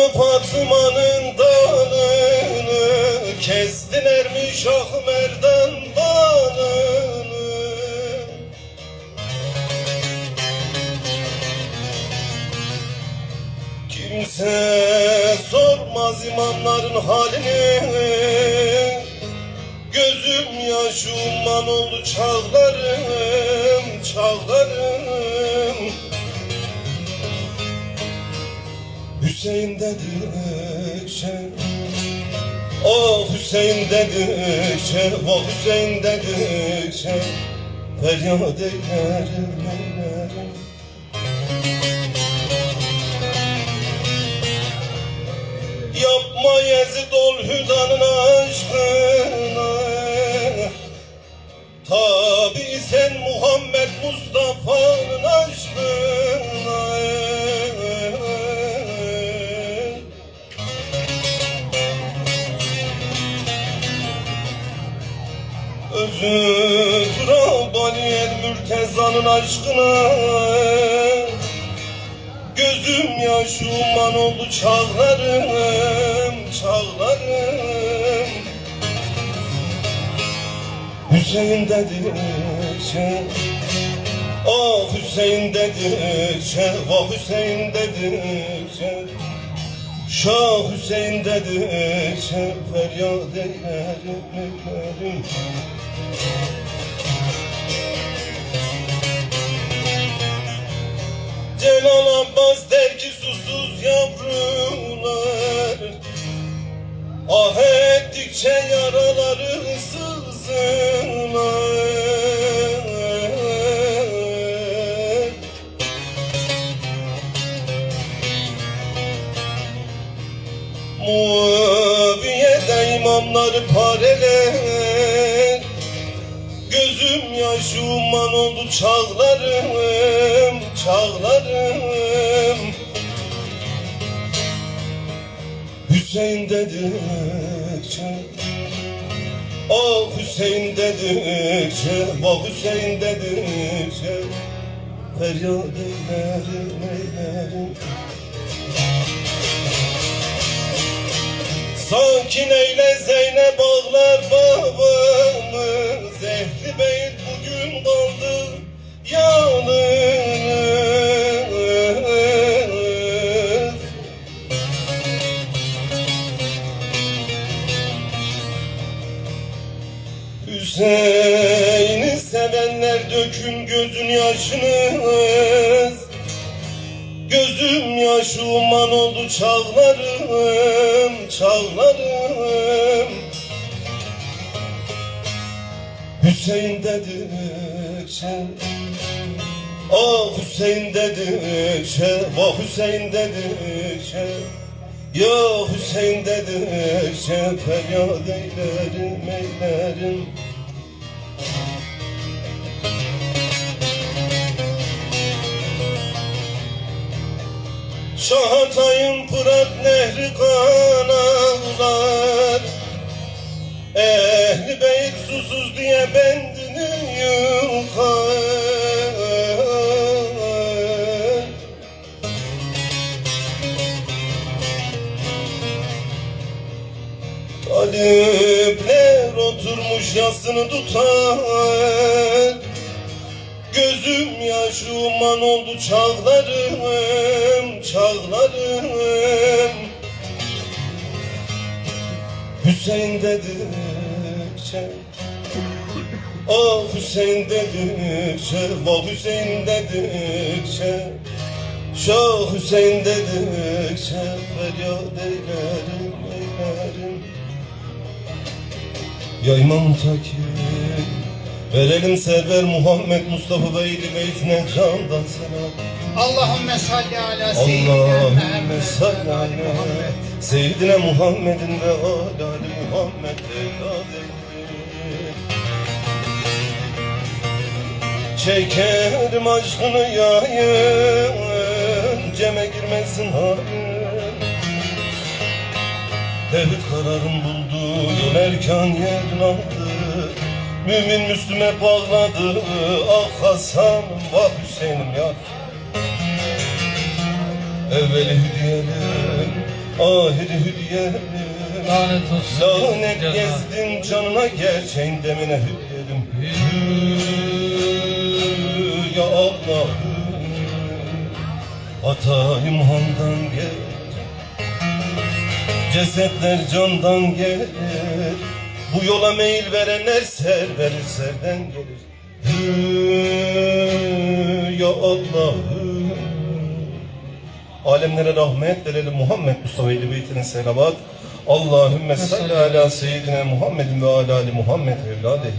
mı Fatıma'nın dalını Kestiler mi Şah Merdan bağını Kimse sormaz imamların halini. Gözüm yaş umman oldu çağlarım, çağlarım Hüseyin dedikçe Ah Hüseyin dedikçe Vah Hüseyin dedikçe Feryat eylerim eylerim Yapma Yezid ol Hüdan'ın aşkına Özür Rabbaniye Mürteza'nın aşkına. Gözüm yaş umman oldu çağlarım, çağlarım. Hüseyin dedikçe Ah Hüseyin dedikçe Vah Hüseyin dedikçe Şah Hüseyin dedikçe Feryat eylerim eylerim. Celal İmamları pareler Gözüm yaş umman oldu çağlarım, çağlarım. Hüseyin dedikçe Ah Hüseyin dedikçe Vah Hüseyin dedikçe Feryat eylerim eylerim Sakin eyle Zeynep ağlar babamız. Ehli beyt bugün kaldı yalnız. Hüseyin'i sevenler dökün gözün yaşınız Gözüm yaş umman oldu çağlarım, çağlarım. Hüseyin dedikçe Ah Hüseyin dedikçe Vah Hüseyin dedikçe Ya Hüseyin dedikçe Feryat eylerim eylerim Şahatay'ın Fırat nehri kan ağlar Ehli beyt susuz diye bendini yıkar. Talipler oturmuş yasını tutar Gözüm yaş umman oldu? Çağlarım, çağlarım. Hüseyin dedikçe Ah Hüseyin dedikçe Vah Hüseyin dedikçe Şah Hüseyin dedikçe Feryat eylerim, eylerim. Ya İmam Takir Verelim server Muhammed Mustafa Beyli Beytine candan selam Allahümme salli ala seyyidina Allahümme salli ala Muhammed. Seyyidina Muhammedin ve alâli Muhammed evlad eyleyin. Çekerim aşkını yayın Ceme girmesin hayır Devlet kararın buldu Yol erkan yerin aldı Mümin Müslüme bağladı Ah Hasan'ım vah Hüseyin'im ya. Evveli hüdiyelim ahir hürriyelim Lanet olsun. Lanet gezdin canına gerçeğin demine hürriyelim Hü, Ya Allah'ım Hatayım handan gel Cesetler candan gelir Bu yola meyil verenler ser verir serden gelir. Hü, Ya Allah'ım. Alemlere rahmet verelim Muhammed Mustafa ile beytine selavat. Allahümme salli ala seyyidina Muhammedin ve ala ali Muhammed evladehi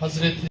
Hazreti